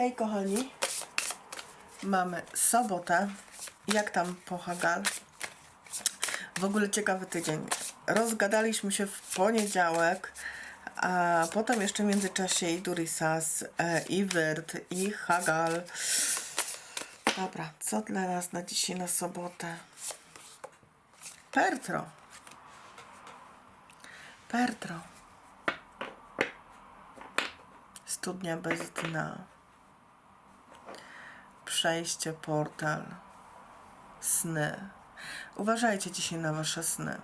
Hej kochani, mamy sobotę. Jak tam po Hagal? W ogóle ciekawy tydzień. Rozgadaliśmy się w poniedziałek, a potem jeszcze w międzyczasie i Durisas, e, i Wyrt, i Hagal. Dobra, co dla nas na dzisiaj na sobotę? Pertro. Pertro. Studnia bez dna. Przejście, portal. Sny. Uważajcie dzisiaj na wasze sny.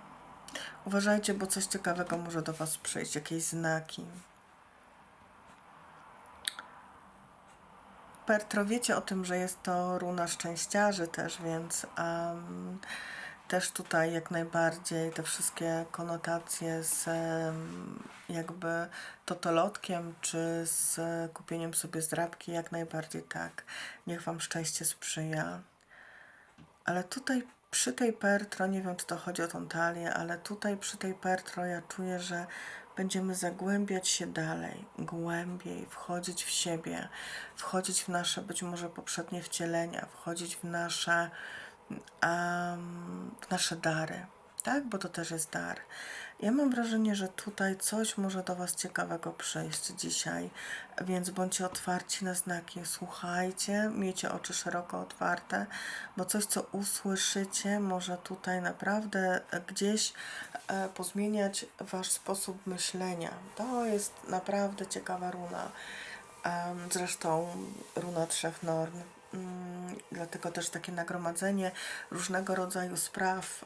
Uważajcie, bo coś ciekawego może do was przyjść, jakieś znaki. Pertro, wiecie o tym, że jest to runa szczęściarzy też, więc um, też tutaj jak najbardziej te wszystkie konotacje z jakby totolotkiem czy z kupieniem sobie zdrabki, jak najbardziej tak. Niech wam szczęście sprzyja. Ale tutaj przy tej Pertro, nie wiem czy to chodzi o tą talię, ale tutaj przy tej Pertro ja czuję, że będziemy zagłębiać się dalej, głębiej, wchodzić w siebie, wchodzić w nasze być może poprzednie wcielenia, wchodzić w nasze, nasze dary, tak? Bo to też jest dar. Ja mam wrażenie, że tutaj coś może do Was ciekawego przyjść dzisiaj, więc bądźcie otwarci na znaki, słuchajcie, miejcie oczy szeroko otwarte, bo coś, co usłyszycie, może tutaj naprawdę gdzieś e, pozmieniać Wasz sposób myślenia. To jest naprawdę ciekawa runa. Zresztą runa trzech norm. Mm, Dlatego też takie nagromadzenie różnego rodzaju spraw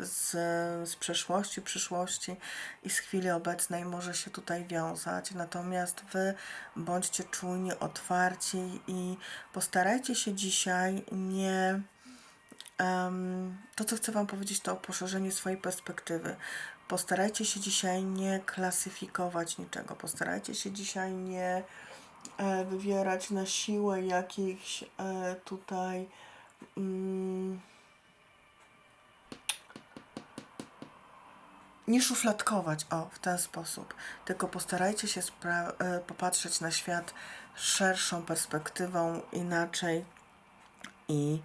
z, z przeszłości, przyszłości i z chwili obecnej może się tutaj wiązać. Natomiast Wy bądźcie czujni, otwarci i postarajcie się dzisiaj nie. To, co chcę Wam powiedzieć, to o poszerzeniu swojej perspektywy. Postarajcie się dzisiaj nie klasyfikować niczego. Postarajcie się dzisiaj nie wywierać na siłę jakichś e, tutaj. Mm, nie szufladkować, o, w ten sposób, tylko postarajcie się e, popatrzeć na świat szerszą perspektywą, inaczej i,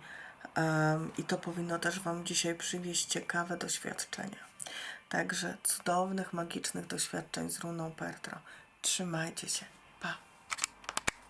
i to powinno też Wam dzisiaj przywieźć ciekawe doświadczenia. Także cudownych, magicznych doświadczeń z runą Pertro. Trzymajcie się. Pa!